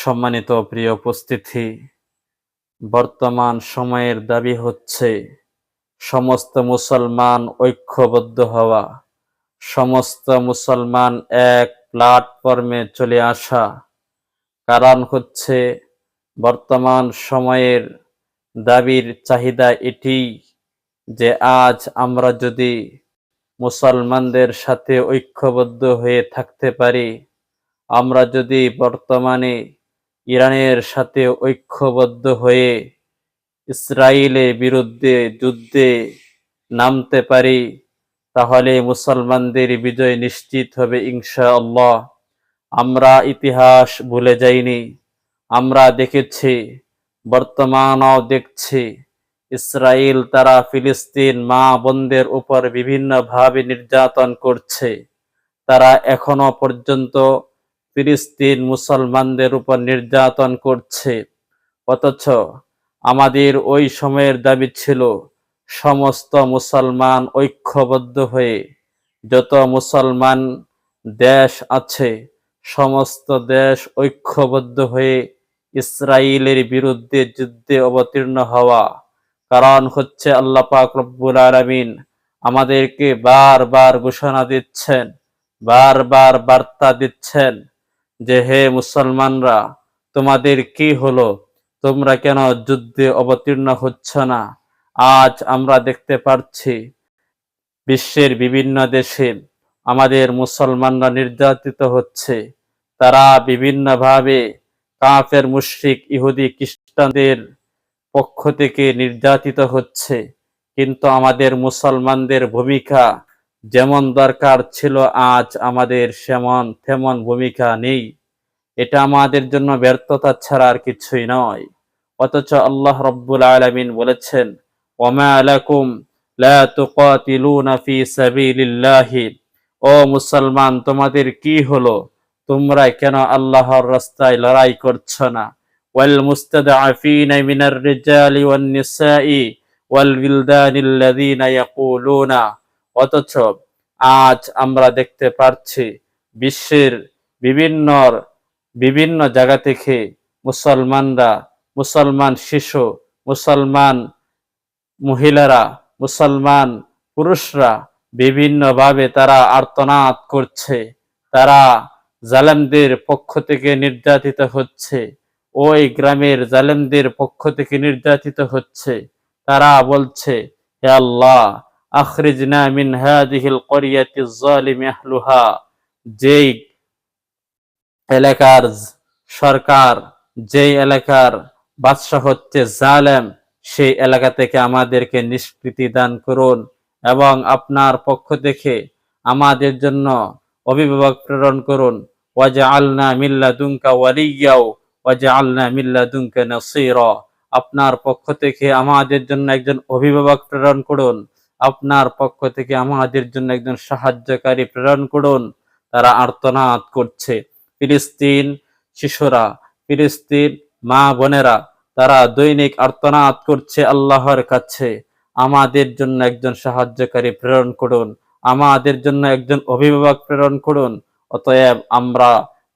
সম্মানিত প্রিয় উপস্থিতি, বর্তমান সময়ের দাবি হচ্ছে সমস্ত মুসলমান ঐক্যবদ্ধ হওয়া, সমস্ত মুসলমান এক প্ল্যাটফর্মে চলে আসা। কারণ হচ্ছে বর্তমান সময়ের দাবির চাহিদা এটি যে আজ আমরা যদি মুসলমানদের সাথে ঐক্যবদ্ধ হয়ে থাকতে পারি, আমরা যদি বর্তমানে ইরানের সাথে ঐক্যবদ্ধ হয়ে ইসরায়েলের বিরুদ্ধে যুদ্ধে নামতে পারি, তাহলে মুসলমানদের বিজয় নিশ্চিত হবে ইনশাআল্লাহ। আমরা ইতিহাস ভুলে যাইনি, আমরা দেখেছি, বর্তমানও দেখছি, ইসরায়েল তারা ফিলিস্তিন মা বোনদের উপর বিভিন্নভাবে নির্যাতন করছে। তারা এখনও পর্যন্ত ফিলিস্তিন মুসলমানদের উপর নির্যাতন করছে। অথচ আমাদের ওই সময়ের দাবি ছিল, সমস্ত মুসলমান ঐক্যবদ্ধ হয়ে যত মুসলমান দেশ আছে, সমস্ত দেশ ঐক্যবদ্ধ হয়ে ইসরায়েলের বিরুদ্ধে যুদ্ধে অবতীর্ণ হওয়া। কারণ হচ্ছে আল্লাহ পাক রব্বুল আলামিন আমাদেরকে বারবার ঘোষণা দিচ্ছেন, বারবার বার্তা দিচ্ছেন যে, হে মুসলমানরা, তোমাদের কি হলো? তোমরা কেন যুদ্ধে অবতীর্ণ হচ্ছ না? আজ আমরা দেখতে পাচ্ছি বিশ্বের বিভিন্ন দেশে আমাদের মুসলমানরা নির্যাতিত হচ্ছে। তারা বিভিন্নভাবে কাফের, মুশরিক, ইহুদি, খ্রিস্টানদের পক্ষ থেকে নির্যাতিত হচ্ছে। কিন্তু আমাদের মুসলমানদের ভূমিকা যেমন দরকার ছিল আজ, আমাদের সেমন তেমন ভূমিকা নেই। এটা আমাদের জন্য ব্যর্থতা ছাড়া আর কিছুই নয়। অথচ আল্লাহ রব্বুল আলমিন বলেছেন, ওমা ও মুসলমান, তোমাদের কি হলো? তোমরা কেন আল্লাহর রাস্তায় লড়াই করছ না? ওয়াল মুস্তাদআফিনা মিনার রিজালি ওয়ান নিসাই ওয়াল অথচ আজ আমরা দেখতে পারছি বিশ্বের বিভিন্ন বিভিন্ন জায়গা থেকে মুসলমানরা, মুসলমান শিশু, মুসলমান মহিলারা, মুসলমান পুরুষরা বিভিন্নভাবে তারা আর্তনাদ করছে। তারা জালেমদের পক্ষ থেকে নির্যাতিত হচ্ছে। ওই গ্রামের জালেমদের পক্ষ থেকে নির্যাতিত হচ্ছে। তারা বলছে, হে আল্লাহ আখরিজনা মিন হাদিহিল করিয়াতি জালিম আহলুহা। যেই এলাকার সরকার, যেই এলাকার বাদশাহ হচ্ছে জালেম, সেই এলাকা থেকে আমাদেরকে নিষ্কৃতি দান করুন এবং আপনার পক্ষ থেকে আমাদের জন্য অভিভাবক প্রেরণ করুন। ওয়াজা আলনা মিল্লা দুঙ্কা ওয়ালিয়াও ওয়াজা আলনা মিল্লা দুঙ্কা নসির। আপনার পক্ষ থেকে আমাদের জন্য একজন অভিভাবক প্রেরণ করুন। আপনার পক্ষ থেকে আমাদের জন্য একজন সাহায্যকারী প্রেরণ করুন। তারা আর্তনাদ করছে। ফিলিস্তিন শিশুরা, ফিলিস্তিন মা বোনেরা, তারা দৈনিক আর্তনাদ করছে আল্লাহর কাছে। আমাদের জন্য একজন সাহায্যকারী প্রেরণ করুন। আমাদের জন্য একজন অভিভাবক প্রেরণ করুন। অতএব আমরা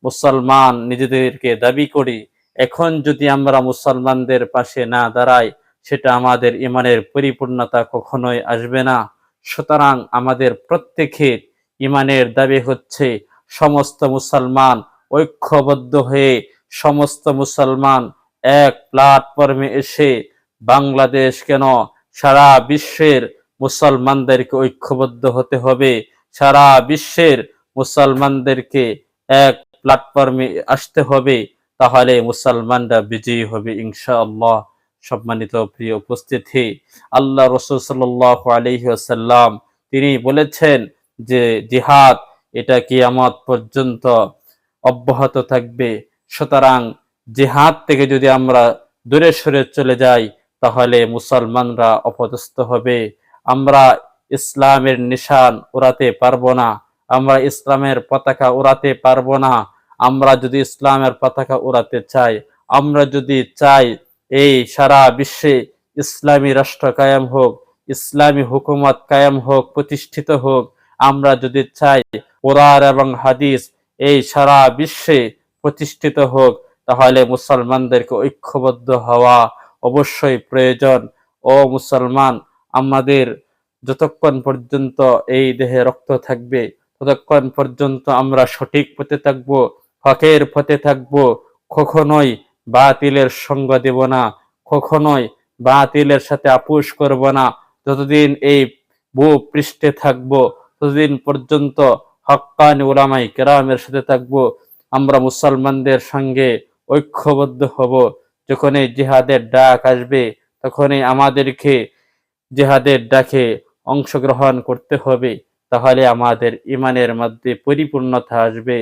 মুসলমান নিজেদেরকে দাবি করি। এখন যদি আমরা মুসলমানদের পাশে না দাঁড়াই সেটা আমাদের ইমানের পরিপূর্ণতা কখনোই আসবে না। সুতরাং আমাদের প্রত্যেকের ইমানের দাবি হচ্ছে, সমস্ত মুসলমান ঐক্যবদ্ধ হয়ে সমস্ত মুসলমান এক প্ল্যাটফর্মে এসে বাংলাদেশ কেন সারা বিশ্বের মুসলমানদেরকে ঐক্যবদ্ধ হতে হবে? সারা বিশ্বের মুসলমানদেরকে এক প্ল্যাটফর্মে আসতে হবে, তাহলে মুসলমানরা বিজয়ী হবে ইনশাআল্লাহ। সম্মানিত প্রিয় উপস্থিতি, আল্লাহ রসুল সাল্লাহ আলহিহাসাল্লাম তিনি বলেছেন যে জিহাদ এটা কিয়ামত পর্যন্ত অব্যাহত থাকবে। সুতরাং জিহাদ থেকে যদি আমরা দূরে সরে চলে যাই, তাহলে মুসলমানরা অপদস্থ হবে। আমরা ইসলামের নিশান উড়াতে পারব না, আমরা ইসলামের পতাকা উড়াতে পারব না। আমরা যদি ইসলামের পতাকা উড়াতে চাই, আমরা যদি চাই এই সারা বিশ্বে ইসলামী রাষ্ট্র কায়েম হোক, ইসলামী হুকুমত কায়েম হোক, প্রতিষ্ঠিত হোক, আমরা যদি চাই কোরআন এবং হাদিস এই সারা বিশ্বে প্রতিষ্ঠিত হোক, তাহলে মুসলমানদেরকে ঐক্যবদ্ধ হওয়া অবশ্যই প্রয়োজন। ও মুসলমান, আমাদের যতক্ষণ পর্যন্ত এই দেহে রক্ত থাকবে, ততক্ষণ পর্যন্ত আমরা সঠিক পথে থাকব, হকের পথে থাকব, কখনোই বাতিলের সঙ্গ দেব না, কখনোই বাতিলের সাথে আপোষ করব না। যতদিন এই ভূ পৃষ্ঠে থাকব, ততদিন পর্যন্ত হক্কানি ওলামাই কেরামের সাথে থাকব। আমরা মুসলমানদের সঙ্গে ঐক্যবদ্ধ হব। যখনই জিহাদের ডাক আসবে, তখনই আমাদেরকে জিহাদের ডাকে অংশগ্রহণ করতে হবে। তাহলে আমাদের ইমানের মধ্যে পরিপূর্ণতা আসবে।